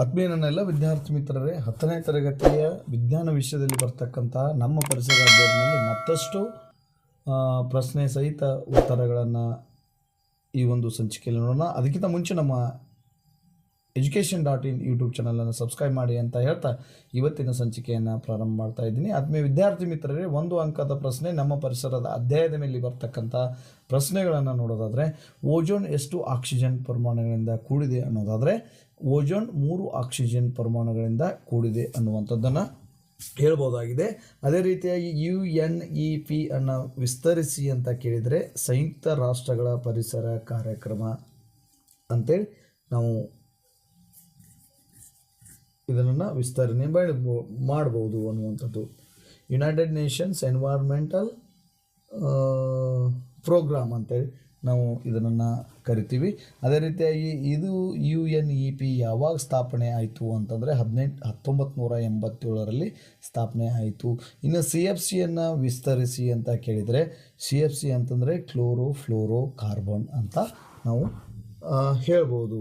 ಆತ್ಮೀಯ ನನ್ನೆಲ್ಲ ವಿದ್ಯಾರ್ಥಿ ಮಿತ್ರರೇ, ಹತ್ತನೇ ತರಗತಿಯ ವಿಜ್ಞಾನ ವಿಷಯದಲ್ಲಿ ಬರ್ತಕ್ಕಂತಹ ನಮ್ಮ ಪರಿಸರ ಅಧ್ಯಯನದಲ್ಲಿ ಮತ್ತಷ್ಟು ಪ್ರಶ್ನೆ ಸಹಿತ ಉತ್ತರಗಳನ್ನು ಈ ಒಂದು ಸಂಚಿಕೆಯಲ್ಲಿ ನೋಡೋಣ. ಅದಕ್ಕಿಂತ ಮುಂಚೆ ನಮ್ಮ ಎಜುಕೇಷನ್ ಡಾಟ್ ಇನ್ ಯೂಟ್ಯೂಬ್ ಚಾನಲನ್ನು ಸಬ್ಸ್ಕ್ರೈಬ್ ಮಾಡಿ ಅಂತ ಹೇಳ್ತಾ ಇವತ್ತಿನ ಸಂಚಿಕೆಯನ್ನು ಪ್ರಾರಂಭ ಮಾಡ್ತಾ ಇದ್ದೀನಿ. ಆತ್ಮೀಯ ವಿದ್ಯಾರ್ಥಿ ಮಿತ್ರರೇ, ಒಂದು ಅಂಕದ ಪ್ರಶ್ನೆ ನಮ್ಮ ಪರಿಸರದ ಅಧ್ಯಾಯದ ಮೇಲೆ ಬರ್ತಕ್ಕಂಥ ಪ್ರಶ್ನೆಗಳನ್ನು ನೋಡೋದಾದರೆ, ಓಜೋನ್ ಎಷ್ಟು ಆಕ್ಸಿಜನ್ ಪ್ರಮಾಣಗಳಿಂದ ಕೂಡಿದೆ ಅನ್ನೋದಾದರೆ ಓಜೋನ್ ಮೂರು ಆಕ್ಸಿಜನ್ ಪರಮಾಣುಗಳಿಂದ ಕೂಡಿದೆ ಅನ್ನುವಂಥದ್ದನ್ನು ಹೇಳ್ಬೋದಾಗಿದೆ. ಅದೇ ರೀತಿಯಾಗಿ ಯು ಎನ್ ಇ ಪಿ ಅನ್ನು ವಿಸ್ತರಿಸಿ ಅಂತ ಕೇಳಿದರೆ ಸಂಯುಕ್ತ ರಾಷ್ಟ್ರಗಳ ಪರಿಸರ ಕಾರ್ಯಕ್ರಮ ಅಂತೇಳಿ ನಾವು ಇದನ್ನು ವಿಸ್ತರಣೆ ಮಾಡಬೋ ಮಾಡ್ಬೋದು ಅನ್ನುವಂಥದ್ದು. ಯುನೈಟೆಡ್ ನೇಷನ್ಸ್ ಎನ್ವೈರ್ಮೆಂಟಲ್ ಪ್ರೋಗ್ರಾಮ್ ಅಂತೇಳಿ. ನಾವು ಇದನ್ನು ಕರಿತೀವಿ. ಅದೇ ರೀತಿಯಾಗಿ ಇದು ಯು ಎನ್ ಇ ಪಿ ಯಾವಾಗ ಸ್ಥಾಪನೆ ಆಯಿತು ಅಂತಂದರೆ ಹದಿನೆಂಟು ಹತ್ತೊಂಬತ್ತು ನೂರ ಎಂಬತ್ತೇಳರಲ್ಲಿ ಸ್ಥಾಪನೆ ಆಯಿತು. ಇನ್ನು ಸಿ ಎಫ್ ಸಿಯನ್ನು ವಿಸ್ತರಿಸಿ ಅಂತ ಕೇಳಿದರೆ ಸಿ ಎಫ್ ಸಿ ಅಂತಂದರೆ ಕ್ಲೋರೋ ಫ್ಲೋರೋ ಕಾರ್ಬನ್ ಅಂತ ನಾವು ಹೇಳ್ಬೋದು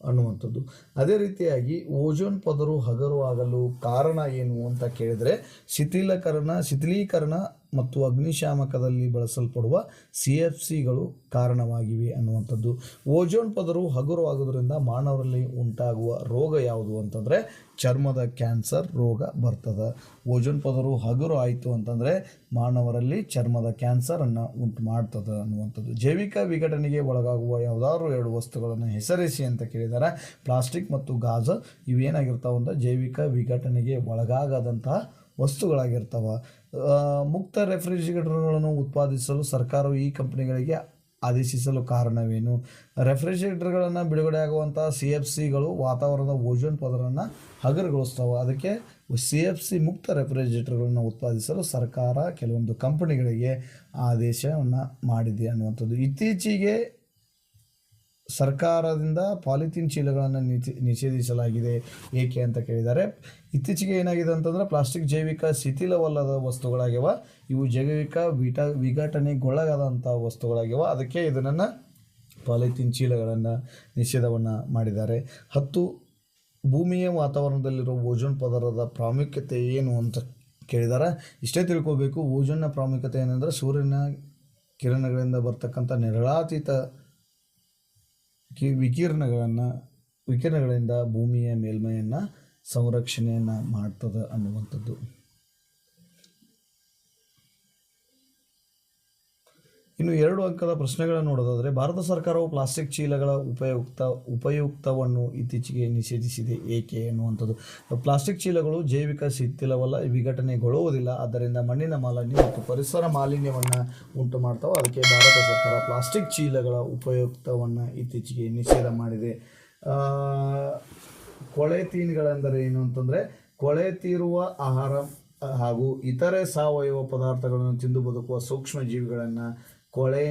ಅನ್ನುವಂಥದ್ದು. ಅದೇ ರೀತಿಯಾಗಿ ಓಜೋನ್ ಪದರು ಹಗರು ಆಗಲು ಕಾರಣ ಏನು ಅಂತ ಕೇಳಿದರೆ, ಶಿಥಿಲೀಕರಣ ಶಿಥಿಲೀಕರಣ ಮತ್ತು ಅಗ್ನಿಶಾಮಕದಲ್ಲಿ ಬಳಸಲ್ಪಡುವ ಸಿ ಎಫ್ ಸಿಗಳು ಕಾರಣವಾಗಿವೆ ಅನ್ನುವಂಥದ್ದು. ಓಜೋನ್ ಪದರು ಹಗುರವಾಗೋದ್ರಿಂದ ಮಾನವರಲ್ಲಿ ಉಂಟಾಗುವ ರೋಗ ಯಾವುದು ಅಂತಂದರೆ ಚರ್ಮದ ಕ್ಯಾನ್ಸರ್ ರೋಗ ಬರ್ತದೆ. ಓಜೋನ್ ಪದರು ಹಗುರು ಆಯಿತು ಅಂತಂದರೆ ಮಾನವರಲ್ಲಿ ಚರ್ಮದ ಕ್ಯಾನ್ಸರನ್ನು ಉಂಟು ಮಾಡ್ತದೆ ಅನ್ನುವಂಥದ್ದು. ಜೈವಿಕ ವಿಘಟನೆಗೆ ಒಳಗಾಗುವ ಯಾವುದಾದ್ರು ಎರಡು ವಸ್ತುಗಳನ್ನು ಹೆಸರಿಸಿ ಅಂತ ಕೇಳಿದರೆ. ಪ್ಲಾಸ್ಟಿಕ್ ಮತ್ತು ಗಾಜ ಇವೇನಾಗಿರ್ತಾವಂತ ಜೈವಿಕ ವಿಘಟನೆಗೆ ಒಳಗಾಗದಂತಹ ವಸ್ತುಗಳಾಗಿರ್ತವೆ. ಮುಕ್ತ ರೆಫ್ರಿಜಿರೇಟರ್ಗಳನ್ನು ಉತ್ಪಾದಿಸಲು ಸರ್ಕಾರವು ಈ ಕಂಪ್ನಿಗಳಿಗೆ ಆದೇಶಿಸಲು ಕಾರಣವೇನು? ರೆಫ್ರಿಜಿರೇಟರ್ಗಳನ್ನು ಬಿಡುಗಡೆ ಆಗುವಂಥ ಸಿ ಎಫ್ ಸಿಗಳು ವಾತಾವರಣದ ಓಜೋನ್ ಪದರನ್ನು ಹಗರುಗೊಳಿಸ್ತವೆ. ಅದಕ್ಕೆ ಸಿ ಎಫ್ ಸಿ ಮುಕ್ತ ರೆಫ್ರಿಜಿರೇಟರ್ಗಳನ್ನು ಉತ್ಪಾದಿಸಲು ಸರ್ಕಾರ ಕೆಲವೊಂದು ಕಂಪನಿಗಳಿಗೆ ಆದೇಶವನ್ನು ಮಾಡಿದೆ ಅನ್ನುವಂಥದ್ದು. ಇತ್ತೀಚೆಗೆ ಸರ್ಕಾರದಿಂದ ಪಾಲಿಥೀನ್ ಚೀಲಗಳನ್ನು ನಿಷೇ- ನಿಷೇಧಿಸಲಾಗಿದೆ. ಏಕೆ ಅಂತ ಕೇಳಿದ್ದಾರೆ ಇತ್ತೀಚೆಗೆ ಏನಾಗಿದೆ ಅಂತಂದ್ರೆ ಪ್ಲಾಸ್ಟಿಕ್ ಜೈವಿಕ ಶಿಥಿಲವಲ್ಲದ ವಸ್ತುಗಳಾಗ್ಯವ. ಇವು ಜೈವಿಕ ವಿಟ, ವಿಘಟನೆಗೊಳಗಾದಂಥ ವಸ್ತುಗಳಾಗ್ಯವ. ಅದಕ್ಕೆ ಇದನ್ನು ಪಾಲಿಥೀನ್ ಚೀಲಗಳನ್ನು ನಿಷೇಧವನ್ನು ಮಾಡಿದ್ದಾರೆ. ಹತ್ತು, ಭೂಮಿಯ ವಾತಾವರಣದಲ್ಲಿರುವ ಓಜೋನ್ ಪದರದ ಪ್ರಾಮುಖ್ಯತೆ ಏನು ಅಂತ ಕೇಳಿದ್ದಾರೆ ಇಷ್ಟೇ ತಿಳ್ಕೋಬೇಕು. ಓಜೋನ್ನ ಪ್ರಾಮುಖ್ಯತೆ ಏನಂದರೆ ಸೂರ್ಯನ ಕಿರಣಗಳಿಂದ ಬರ್ತಕ್ಕಂಥ ನಿರಳಾತೀತ ಕಿ ವಿಕಿರಣಗಳನ್ನು ವಿಕಿರಣಗಳಿಂದ ಭೂಮಿಯ ಮೇಲ್ಮೈಯನ್ನು ಸಂರಕ್ಷಣೆಯನ್ನು ಮಾಡ್ತದೆ ಅನ್ನುವಂಥದ್ದು. ಇನ್ನು ಎರಡು ಅಂಕದ ಪ್ರಶ್ನೆಗಳನ್ನು ನೋಡೋದಾದರೆ ಭಾರತ ಸರ್ಕಾರವು ಪ್ಲಾಸ್ಟಿಕ್ ಚೀಲಗಳ ಉಪಯುಕ್ತ ಉಪಯುಕ್ತವನ್ನು ಇತ್ತೀಚೆಗೆ ನಿಷೇಧಿಸಿದೆ. ಏಕೆ ಎನ್ನುವಂಥದ್ದು. ಪ್ಲಾಸ್ಟಿಕ್ ಚೀಲಗಳು ಜೈವಿಕ ಶಿಥಿಲವಲ್ಲ ವಿಘಟನೆಗೊಳ್ಳುವುದಿಲ್ಲ. ಆದ್ದರಿಂದ ಮಣ್ಣಿನ ಮಾಲಿನ್ಯ ಮತ್ತು ಪರಿಸರ ಮಾಲಿನ್ಯವನ್ನು ಉಂಟು ಮಾಡ್ತಾವೆ. ಅದಕ್ಕೆ ಭಾರತ ಸರ್ಕಾರ ಪ್ಲಾಸ್ಟಿಕ್ ಚೀಲಗಳ ಉಪಯುಕ್ತವನ್ನು ಇತ್ತೀಚೆಗೆ ನಿಷೇಧ ಮಾಡಿದೆ. ಆ, ಕೊಳೆ ತೀನ್ಗಳೆಂದರೆ ಏನು ಅಂತಂದರೆ ಕೊಳೆ ತೀರುವ ಆಹಾರ ಹಾಗೂ ಇತರೆ ಸಾವಯವ ಪದಾರ್ಥಗಳನ್ನು ತಿಂದು ಬದುಕುವ ಸೂಕ್ಷ್ಮ ಜೀವಿಗಳನ್ನು ಕೊಳೆ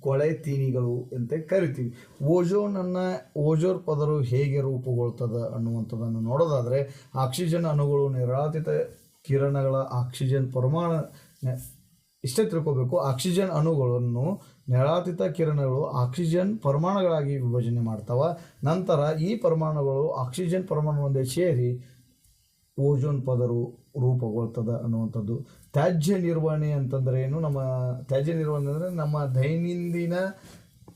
ಕೊಳೆ ತೀನಿಗಳು ಅಂತ ಕರಿತೀವಿ. ಓಜೋನನ್ನು ಓಜೋನ್ ಪದರು ಹೇಗೆ ರೂಪುಗೊಳ್ತದೆ ಅನ್ನುವಂಥದ್ದನ್ನು ನೋಡೋದಾದರೆ, ಆಕ್ಸಿಜನ್ ಅಣುಗಳು ನಿರಾತಿತ ಕಿರಣಗಳ ಆಕ್ಸಿಜನ್ ಪರಮಾಣು ಇಷ್ಟೇ ತಿಳ್ಕೋಬೇಕು, ಆಕ್ಸಿಜನ್ ಅಣುಗಳನ್ನು ನಿರಾತಿತ ಕಿರಣಗಳು ಆಕ್ಸಿಜನ್ ಪರಮಾಣುಗಳಾಗಿ ವಿಭಜನೆ ಮಾಡ್ತಾವ. ನಂತರ ಈ ಪರಮಾಣುಗಳು ಆಕ್ಸಿಜನ್ ಪರಮಾಣು ಒಂದೇ ಸೇರಿ ಓಜೋನ್ ಪದರು ರೂಪುಗೊಳ್ತದೆ ಅನ್ನುವಂಥದ್ದು. ತ್ಯಾಜ್ಯ ನಿರ್ವಹಣೆ ಅಂತಂದರೆ ಏನು? ನಮ್ಮ ತ್ಯಾಜ್ಯ ನಿರ್ವಹಣೆ ಅಂದರೆ ನಮ್ಮ ದೈನಂದಿನ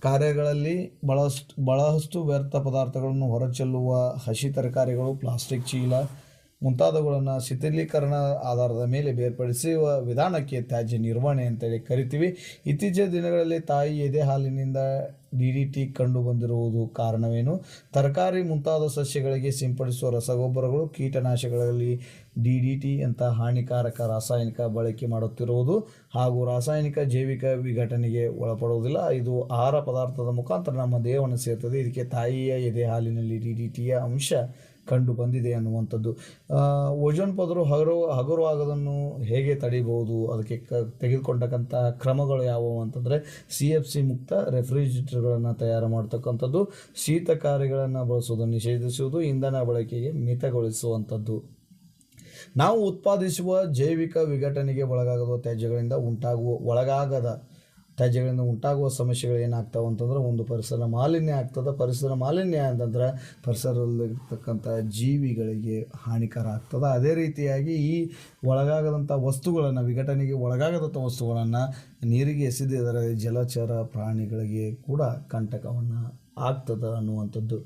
ಕಾರ್ಯಗಳಲ್ಲಿ ಬಹಳಷ್ಟು ಬಹಳಷ್ಟು ವ್ಯರ್ಥ ಪದಾರ್ಥಗಳನ್ನು ಹೊರಚೆಲ್ಲುವ ಹಸಿ ತರಕಾರಿಗಳು, ಪ್ಲಾಸ್ಟಿಕ್ ಚೀಲ ಮುಂತಾದವುಗಳನ್ನು ಶಿಥಿಲೀಕರಣ ಆಧಾರದ ಮೇಲೆ ಬೇರ್ಪಡಿಸುವ ವಿಧಾನಕ್ಕೆ ತ್ಯಾಜ್ಯ ನಿರ್ವಹಣೆ ಅಂತೇಳಿ ಕರಿತೀವಿ. ಇತ್ತೀಚಿನ ದಿನಗಳಲ್ಲಿ ತಾಯಿ ಎದೆ ಹಾಲಿನಿಂದ ಡಿ ಡಿ ಟಿ ಕಂಡು ಬಂದಿರುವುದು ಕಾರಣವೇನು? ತರಕಾರಿ ಮುಂತಾದ ಸಸ್ಯಗಳಿಗೆ ಸಿಂಪಡಿಸುವ ರಸಗೊಬ್ಬರಗಳು ಕೀಟನಾಶಕಗಳಲ್ಲಿ ಡಿಡಿಟಿ ಅಂತ ಹಾನಿಕಾರಕ ರಾಸಾಯನಿಕ ಬಳಕೆ ಮಾಡುತ್ತಿರುವುದು ಹಾಗೂ ರಾಸಾಯನಿಕ ಜೈವಿಕ ವಿಘಟನೆಗೆ ಒಳಪಡುವುದಿಲ್ಲ. ಇದು ಆಹಾರ ಪದಾರ್ಥದ ಮುಖಾಂತರ ನಮ್ಮ ದೇಹವನ್ನು ಸೇರ್ತದೆ. ಇದಕ್ಕೆ ತಾಯಿಯ ಎದೆ ಹಾಲಿನಲ್ಲಿ ಡಿಡಿಟಿಯ ಅಂಶ ಕಂಡು ಬಂದಿದೆ ಅನ್ನುವಂಥದ್ದು. ಓಜೋನ್ ಪದರು ಹಗರು, ಹಗುರವಾಗೋದನ್ನು ಹೇಗೆ ತಡಿಬೋದು ಅದಕ್ಕೆ ಕ ತೆಗೆದುಕೊಂಡಕ್ಕಂಥ ಕ್ರಮಗಳು ಯಾವುವು ಅಂತಂದರೆ ಸಿ ಎಫ್ ಸಿ ಮುಕ್ತ ರೆಫ್ರಿಜಿರೇಟರ್ಗಳನ್ನು ತಯಾರು ಮಾಡ್ತಕ್ಕಂಥದ್ದು, ಶೀತಕಾರಿಗಳನ್ನು ಬಳಸುವುದನ್ನು ನಿಷೇಧಿಸುವುದು, ಇಂಧನ ಬಳಕೆಗೆ ಮಿತಗೊಳಿಸುವಂಥದ್ದು. ನಾವು ಉತ್ಪಾದಿಸುವ ಜೈವಿಕ ವಿಘಟನೆಗೆ ಒಳಗಾಗುವ ತ್ಯಾಜ್ಯಗಳಿಂದ ಉಂಟಾಗುವ, ಒಳಗಾಗದ ತ್ಯಾಜ್ಯಗಳಿಂದ ಉಂಟಾಗುವ ಸಮಸ್ಯೆಗಳು ಏನಾಗ್ತಾವೆ ಅಂತಂದ್ರೆ ಒಂದು ಪರಿಸರ ಮಾಲಿನ್ಯ ಆಗ್ತದೆ. ಪರಿಸರ ಮಾಲಿನ್ಯ ಅಂತಂದ್ರೆ ಪರಿಸರದಲ್ಲಿರ್ತಕ್ಕಂಥ ಜೀವಿಗಳಿಗೆ ಹಾನಿಕರ ಆಗ್ತದೆ. ಅದೇ ರೀತಿಯಾಗಿ ಈ ಒಳಗಾಗದಂಥ ವಸ್ತುಗಳನ್ನು, ವಿಘಟನೆಗೆ ಒಳಗಾಗದಂಥ ವಸ್ತುಗಳನ್ನು ನೀರಿಗೆ ಎಸೆದಿದರೆ ಜಲಚರ ಪ್ರಾಣಿಗಳಿಗೆ ಕೂಡ ಕಂಟಕವನ್ನು ಆಗ್ತದೆ ಅನ್ನುವಂಥದ್ದು.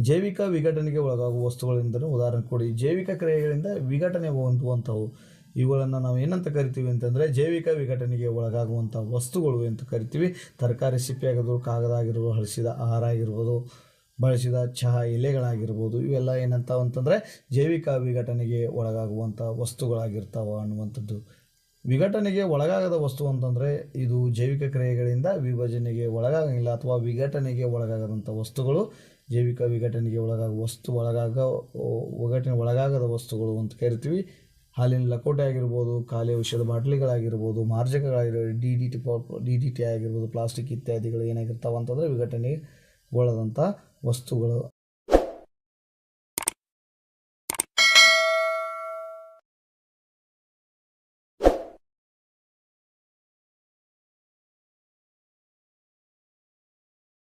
ಜೈವಿಕ ವಿಘಟನೆಗೆ ಒಳಗಾಗುವ ವಸ್ತುಗಳೆಂದರೆ ಉದಾಹರಣೆ ಕೊಡಿ. ಜೈವಿಕ ಕ್ರಿಯೆಗಳಿಂದ ವಿಘಟನೆ ಹೊಂದುವಂಥವು ಇವುಗಳನ್ನು ನಾವು ಏನಂತ ಕರಿತೀವಿ ಅಂತಂದರೆ ಜೈವಿಕ ವಿಘಟನೆಗೆ ಒಳಗಾಗುವಂಥ ವಸ್ತುಗಳು ಅಂತ ಕರಿತೀವಿ. ತರಕಾರಿ ಸಿಪ್ಪೆ ಆಗೋದು ಕಾಗದ ಆಗಿರ್ಬೋದು ಹಳಸಿದ ಆಹಾರ ಆಗಿರ್ಬೋದು, ಬಳಸಿದ ಚಹಾ ಎಲೆಗಳಾಗಿರ್ಬೋದು, ಇವೆಲ್ಲ ಏನಂತ ಅಂತಂದರೆ ಜೈವಿಕ ವಿಘಟನೆಗೆ ಒಳಗಾಗುವಂಥ ವಸ್ತುಗಳಾಗಿರ್ತಾವ ಅನ್ನುವಂಥದ್ದು. ವಿಘಟನೆಗೆ ಒಳಗಾಗದ ವಸ್ತು ಅಂತಂದರೆ ಇದು ಜೈವಿಕ ಕ್ರಿಯೆಗಳಿಂದ ವಿಭಜನೆಗೆ ಒಳಗಾಗಂಗಿಲ್ಲ ಅಥವಾ ವಿಘಟನೆಗೆ ಒಳಗಾಗದಂಥ ವಸ್ತುಗಳು. ಜೈವಿಕ ವಿಘಟನೆಗೆ ಒಳಗಾಗ ವಸ್ತು ಒಳಗಾಗ ವಿಘಟನೆ ಒಳಗಾಗದ ವಸ್ತುಗಳು ಅಂತ ಕರಿತೀವಿ. ಹಾಲಿನ ಲಕೋಟೆ ಆಗಿರ್ಬೋದು, ಖಾಲಿ ಔಷಧ ಬಾಟ್ಲಿಗಳಾಗಿರ್ಬೋದು ಮಾರ್ಜಕಗಳಾಗಿರ್ಬೋದು D D T D D T ಆಗಿರ್ಬೋದು, ಪ್ಲಾಸ್ಟಿಕ್ ಇತ್ಯಾದಿಗಳು ಏನಾಗಿರ್ತಾವೆ ಅಂತಂದರೆ ವಿಘಟನೆಗೆ ಒಳದಂಥ ವಸ್ತುಗಳು.